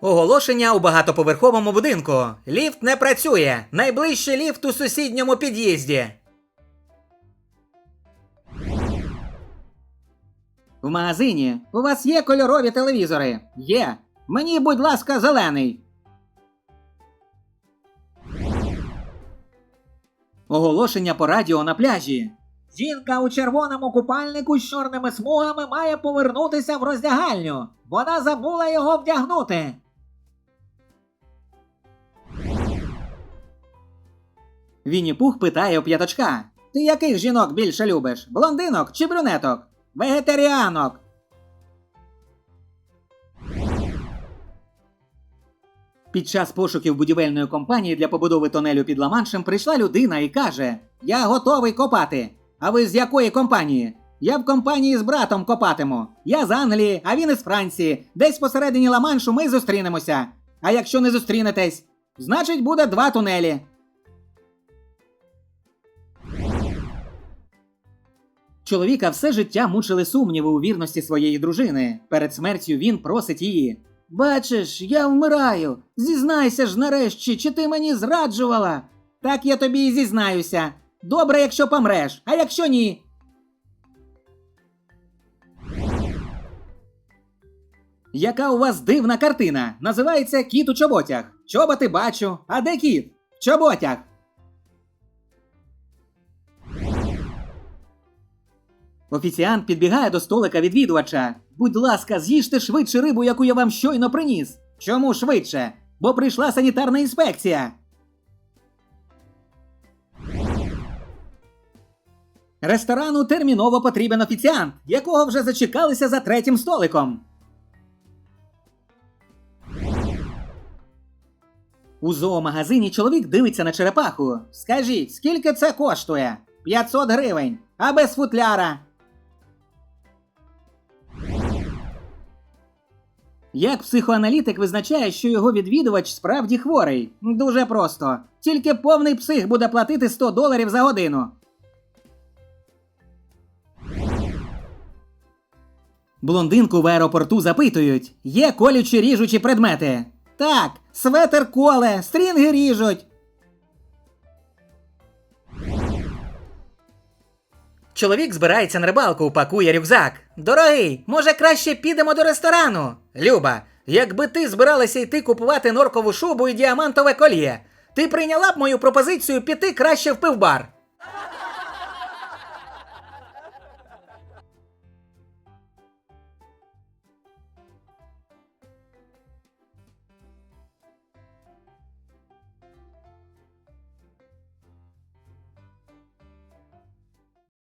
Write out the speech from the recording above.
Оголошення у багатоповерховому будинку. Ліфт не працює. Найближчий ліфт у сусідньому під'їзді. В магазині у вас є кольорові телевізори? Є. Мені, будь ласка, зелений. Оголошення по радіо на пляжі. Жінка у червоному купальнику з чорними смугами має повернутися в роздягальню. Вона забула його вдягнути. Вінні Пух питає у п'ятачка: Ти яких жінок більше любиш? Блондинок чи брюнеток? Вегетаріанок. Під час пошуків будівельної компанії для побудови тонелю під Ла-Маншем прийшла людина і каже: Я готовий копати. А ви з якої компанії? Я в компанії з братом копатиму. Я з Англії, а він із Франції. Десь посередині Ла-Маншу ми зустрінемося. А якщо не зустрінетесь, значить буде два тунелі. Чоловіка все життя мучили сумніви у вірності своєї дружини. Перед смертю він просить її. Бачиш, я вмираю. Зізнайся ж нарешті, чи ти мені зраджувала? Так я тобі і зізнаюся. Добре, якщо помреш, а якщо ні. Яка у вас дивна картина? Називається кіт у чоботях. Чоботи бачу. А де кіт? В чоботях. Офіціант підбігає до столика відвідувача. Будь ласка, з'їжте швидше рибу, яку я вам щойно приніс. Чому швидше? Бо прийшла санітарна інспекція. Ресторану терміново потрібен офіціант, якого вже зачекалися за третім столиком. У зоомагазині чоловік дивиться на черепаху. Скажіть, скільки це коштує? 500 гривень. А без футляра. Як психоаналітик визначає, що його відвідувач справді хворий? Дуже просто. Тільки повний псих буде платити 100 доларів за годину. Блондинку в аеропорту запитують: є колючі ріжучі предмети. Так, светер коле, стрінги ріжуть. Чоловік збирається на рибалку, пакує рюкзак. Дорогий, може краще підемо до ресторану? Люба, якби ти збиралася йти купувати норкову шубу і діамантове кольє, ти прийняла б мою пропозицію піти краще в пивбар.